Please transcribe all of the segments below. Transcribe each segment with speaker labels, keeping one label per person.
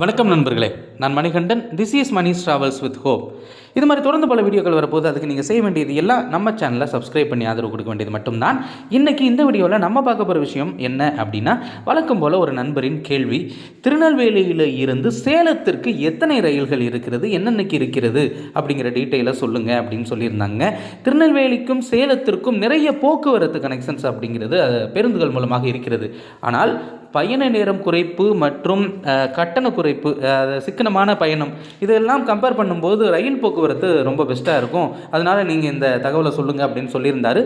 Speaker 1: வணக்கம் நண்பர்களே. நான் Manikandan. This is Mani travels with hope இது மாதிரி தொடர்ந்து பல வீடியோக்கள் வரப்போது அதுக்கு நீங்கள் செய்ய வேண்டியது எல்லாம் நம்ம சேனலை சப்ஸ்கிரைப் பண்ணி ஆதரவு கொடுக்க வேண்டியது மட்டும்தான். இன்றைக்கி இந்த வீடியோவில் நம்ம பார்க்க போகிற விஷயம் என்ன அப்படின்னா வழக்கம் போல் ஒரு நண்பரின் கேள்வி. திருநெல்வேலியில் இருந்து சேலத்திற்கு எத்தனை ரயில்கள் இருக்கிறது? என்னென்னக்கு இருக்கிறது? அப்படிங்கிற டீட்டெயிலை சொல்லுங்கள் அப்படின்னு சொல்லியிருந்தாங்க. திருநெல்வேலிக்கும் சேலத்திற்கும் நிறைய போக்குவரத்து கனெக்ஷன்ஸ் அப்படிங்கிறது பேருந்துகள் மூலமாக இருக்கிறது. ஆனால் பயண நேரம் குறைப்பு மற்றும் கட்டண குறைப்பு சிக்கனமான பயணம். இதெல்லாம் கம்பேர் பண்ணும்போது ரயில் போக்குவரத்து ரொம்ப பெஸ்ட்டாக இருக்கும். அதனால் நீங்கள் இந்த தகவலை சொல்லுங்கள் அப்படின்னு சொல்லியிருந்தார்.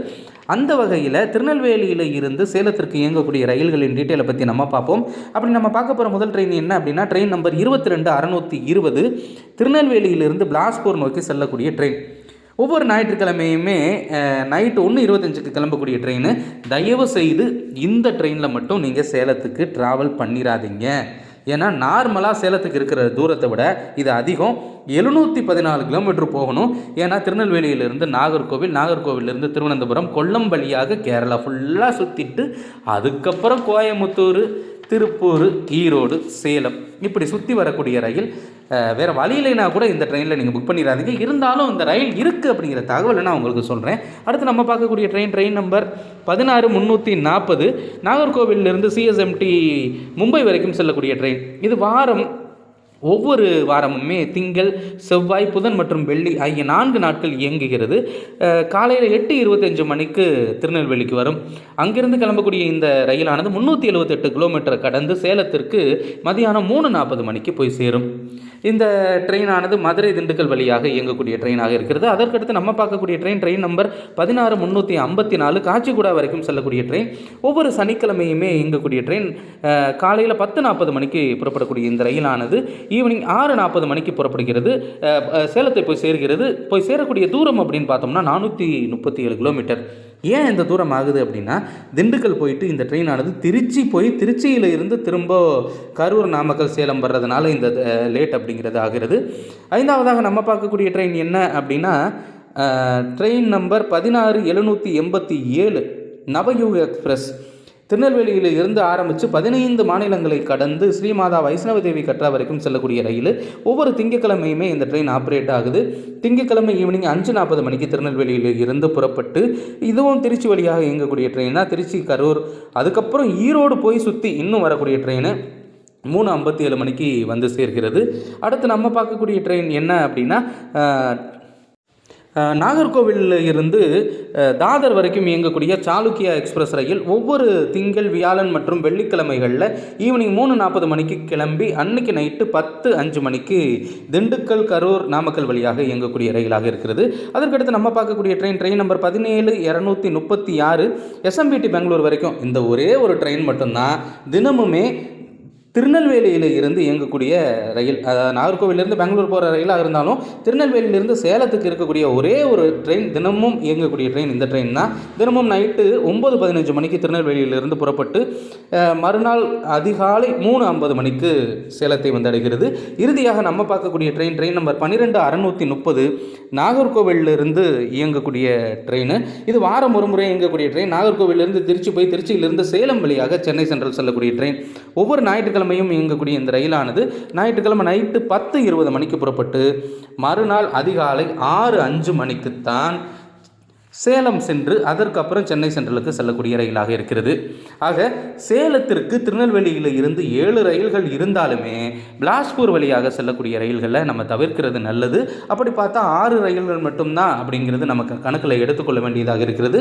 Speaker 1: அந்த வகையில் திருநெல்வேலியில் இருந்து சேலத்திற்கு இயங்கக்கூடிய ரயில்களின் டீட்டெயிலை பற்றி நம்ம பார்ப்போம். அப்படி நம்ம பார்க்க போகிற முதல் ட்ரெயின் என்ன அப்படின்னா ட்ரெயின் நம்பர் இருபத்தி ரெண்டு அறநூற்றி இருபது திருநெல்வேலியிலிருந்து பிலாஸ்பூர் நோக்கி செல்லக்கூடிய ட்ரெயின் ஒவ்வொரு ஞாயிற்றுக்கிழமையுமே நைட்டு ஒன்று இருபத்தஞ்சுக்கு கிளம்பக்கூடிய ட்ரெயின் தயவு செய்து இந்த ட்ரெயினில் மட்டும் நீங்கள் சேலத்துக்கு ட்ராவல் பண்ணிடாதீங்க ஏன்னா நார்மலாக சேலத்துக்கு இருக்கிற தூரத்தை விட இது அதிகம். எழுநூற்றி பதினாலு கிலோமீட்டர் போகணும். ஏன்னா திருநெல்வேலியிலிருந்து நாகர்கோவில் நாகர்கோவிலிருந்து திருவனந்தபுரம் கொல்லம் வழியாக கேரளா ஃபுல்லாக சுற்றிட்டு அதுக்கப்புறம் கோயமுத்தூர் திருப்பூர் ஈரோடு சேலம் இப்படி சுற்றி வரக்கூடிய ரயில் வேறு வழி இல்லைனா கூட இந்த ட்ரெயினில் நீங்கள் புக் பண்ணிடாதீங்க இருந்தாலும் இந்த ரயில் இருக்குது அப்படிங்கிற தகவலை நான் உங்களுக்கு சொல்கிறேன் அடுத்து நம்ம பார்க்கக்கூடிய ட்ரெயின் ட்ரெயின் நம்பர் பதினாறு முந்நூற்றி நாற்பது. நாகர்கோவிலிருந்து சிஎஸ்எம்டி மும்பை வரைக்கும் செல்லக்கூடிய ட்ரெயின் இது வாரம் ஒவ்வொரு வாரமுமே திங்கள் செவ்வாய் புதன் மற்றும் வெள்ளி ஆகிய நான்கு நாட்கள் இயங்குகிறது. காலையில் எட்டு இருபத்தஞ்சு மணிக்கு திருநெல்வேலிக்கு வரும். அங்கிருந்து கிளம்பக்கூடிய இந்த ரயிலானது முந்நூற்றி எழுபத்தெட்டு கிலோமீட்டர் கடந்து சேலத்திற்கு மதியானம் மூணு நாற்பது மணிக்கு போய் சேரும். இந்த ட்ரெயினானது மதுரை திண்டுக்கல் வழியாக இயங்கக்கூடிய ட்ரெயினாக இருக்கிறது. அதற்கடுத்து நம்ம பார்க்கக்கூடிய ட்ரெயின் ட்ரெயின் நம்பர் பதினாறு முந்நூற்றி ஐம்பத்தி நாலு காஞ்சிகுடா வரைக்கும் செல்லக்கூடிய ட்ரெயின். ஒவ்வொரு சனிக்கிழமையுமே இயங்கக்கூடிய ட்ரெயின் காலையில் பத்து நாற்பது மணிக்கு புறப்படக்கூடிய இந்த ரயிலானது ஈவினிங் ஆறு நாற்பது மணிக்கு புறப்படுகிறது. சேலத்தை போய் சேர்கிறது. போய் சேரக்கூடிய தூரம் அப்படின்னு பார்த்தோம்னா நானூற்றி முப்பத்தி ஏழு கிலோமீட்டர். ஏன் இந்த தூரம் ஆகுது அப்படின்னா திண்டுக்கல் போயிட்டு இந்த ட்ரெயினானது திருச்சி போய் திருச்சியில் இருந்து திரும்ப கரூர் நாமக்கல் சேலம் வர்றதுனால இந்த லேட் அப்படிங்கிறது ஆகிறது. ஐந்தாவதாக நம்ம பார்க்கக்கூடிய ட்ரெயின் என்ன அப்படின்னா ட்ரெயின் நம்பர் பதினாறு எழுநூற்றி எண்பத்தி ஏழு நவயுக எக்ஸ்பிரஸ். திருநெல்வேலியில் இருந்து ஆரம்பித்து பதினைந்து மாநிலங்களை கடந்து ஸ்ரீமாதா வைஷ்ணவ தேவி கற்றா வரைக்கும் செல்லக்கூடிய ரயில். ஒவ்வொரு திங்கக்கிழமையுமே இந்த ட்ரெயின் ஆப்ரேட் ஆகுது. திங்கக்கிழமை ஈவினிங் அஞ்சு நாற்பது மணிக்கு திருநெல்வேலியில் இருந்து புறப்பட்டு இதுவும் திருச்சி வழியாக இயங்கக்கூடிய ட்ரெயின் திருச்சி கரூர் அதுக்கப்புறம் ஈரோடு போய் சுற்றி இன்னும் வரக்கூடிய ட்ரெயினு மூணு ஐம்பத்தி ஏழு மணிக்கு வந்து சேர்கிறது. அடுத்து நம்ம பார்க்கக்கூடிய ட்ரெயின் என்ன அப்படின்னா நாகர்கோவிலில் இருந்து தாதர் வரைக்கும் இயங்கக்கூடிய சாளுக்கியா எக்ஸ்பிரஸ் ரயில் ஒவ்வொரு திங்கள் வியாழன் மற்றும் வெள்ளிக்கிழமைகளில் ஈவினிங் மூணு நாற்பது மணிக்கு கிளம்பி அன்னைக்கு நைட்டு பத்து அஞ்சு மணிக்கு திண்டுக்கல் கரூர் நாமக்கல் வழியாக இயங்கக்கூடிய ரயிலாக இருக்கிறது. அதற்கடுத்து நம்ம பார்க்கக்கூடிய ட்ரெயின் ட்ரெயின் நம்பர் பதினேழு இரநூத்தி முப்பத்தி ஆறு எஸ்எம்பிடி பெங்களூர் வரைக்கும். இந்த ஒரே ஒரு ட்ரெயின் மட்டும்தான். தினமுமே திருநெல்வேலியில் இருந்து இயங்கக்கூடிய ரயில் அதாவது நாகர்கோவிலிருந்து பெங்களூர் போகிற ரயிலாக இருந்தாலும் திருநெல்வேலியிலிருந்து சேலத்துக்கு இருக்கக்கூடிய ஒரே ஒரு ட்ரெயின் தினமும் இயங்கக்கூடிய ட்ரெயின் இந்த ட்ரெயின் தான். தினமும் நைட்டு ஒம்பது பதினஞ்சு மணிக்கு திருநெல்வேலியிலிருந்து புறப்பட்டு மறுநாள் அதிகாலை மூணு ஐம்பது மணிக்கு சேலத்தை வந்தடைகிறது இறுதியாக நம்ம பார்க்கக்கூடிய ட்ரெயின் ட்ரெயின் நம்பர் பன்னிரெண்டு அறநூற்றி முப்பது நாகர்கோவிலிருந்து இயங்கக்கூடிய ட்ரெயின் இது வாரம் ஒரு முறை இயங்கக்கூடிய ட்ரெயின் நாகர்கோவிலிருந்து திருச்சி போய் திருச்சியிலிருந்து சேலம் வழியாக சென்னை சென்ட்ரல் செல்லக்கூடிய ட்ரெயின் ஒவ்வொரு ஞாயிற்றுக்கிழமையும் இயங்கக்கூடிய இந்த ரயிலானது ஞாயிற்றுக்கிழமை நைட்டு பத்து இருபது மணிக்கு புறப்பட்டு மறுநாள் அதிகாலை ஆறு அஞ்சு மணிக்குத்தான் சேலம் சென்று அதற்கப்புறம் சென்னை சென்ட்ரலுக்கு செல்லக்கூடிய ரயிலாக இருக்கிறது. ஆக சேலத்திற்கு திருநெல்வேலியில் இருந்து ஏழு ரயில்கள் இருந்தாலுமே பிலாஸ்பூர் வழியாக செல்லக்கூடிய ரயில்களை நம்ம தவிர்க்கிறது நல்லது. அப்படி பார்த்தா ஆறு ரயில்கள் மட்டும்தான் அப்படிங்கிறது நமக்கு கணக்கில் எடுத்துக்கொள்ள வேண்டியதாக இருக்கிறது.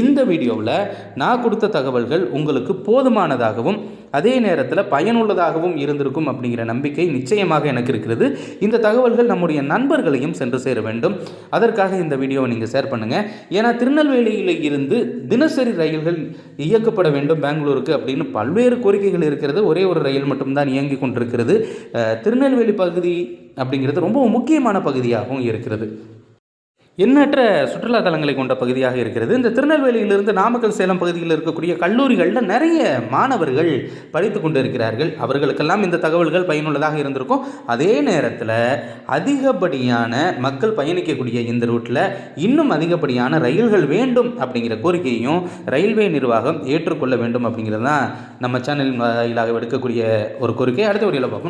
Speaker 1: இந்த வீடியோவில் நான் கொடுத்த தகவல்கள் உங்களுக்கு போதுமானதாகவும் அதே நேரத்தில் பயனுள்ளதாகவும் இருந்திருக்கும் அப்படிங்கிற நம்பிக்கை நிச்சயமாக எனக்கு இருக்கிறது. இந்த தகவல்கள் நம்முடைய நண்பர்களையும் சென்று சேர வேண்டும். அதற்காக இந்த வீடியோவை நீங்கள் ஷேர் பண்ணுங்கள் ஏன்னா திருநெல்வேலியில் இருந்து தினசரி ரயில்கள் இயக்கப்பட வேண்டும் பெங்களூருக்கு அப்படின்னு பல்வேறு கோரிக்கைகள் இருக்கிறது. ஒரே ஒரு ரயில் மட்டும்தான் இயங்கி கொண்டிருக்கிறது. திருநெல்வேலி பகுதி அப்படிங்கிறது ரொம்ப முக்கியமான பகுதியாகவும் இருக்கிறது. எண்ணற்ற சுற்றுலா தலங்களை கொண்ட பகுதியாக இருக்கிறது. இந்த திருநெல்வேலியிலிருந்து நாமக்கல் சேலம் பகுதியில் இருக்கக்கூடிய கல்லூரிகளில் நிறைய மாணவர்கள் படித்து கொண்டு இருக்கிறார்கள் அவர்களுக்கெல்லாம் இந்த தகவல்கள் பயனுள்ளதாக இருந்திருக்கும். அதே நேரத்தில் அதிகப்படியான மக்கள் பயணிக்கக்கூடிய இந்த ரூட்டில் இன்னும் அதிகப்படியான ரயில்கள் வேண்டும் அப்படிங்கிற கோரிக்கையையும் ரயில்வே நிர்வாகம் ஏற்றுக்கொள்ள வேண்டும் அப்படிங்கிறது தான் நம்ம சேனல் வாயிலாக எடுக்கக்கூடிய ஒரு கோரிக்கை. அடுத்த வீடியோவில் பார்ப்போம்.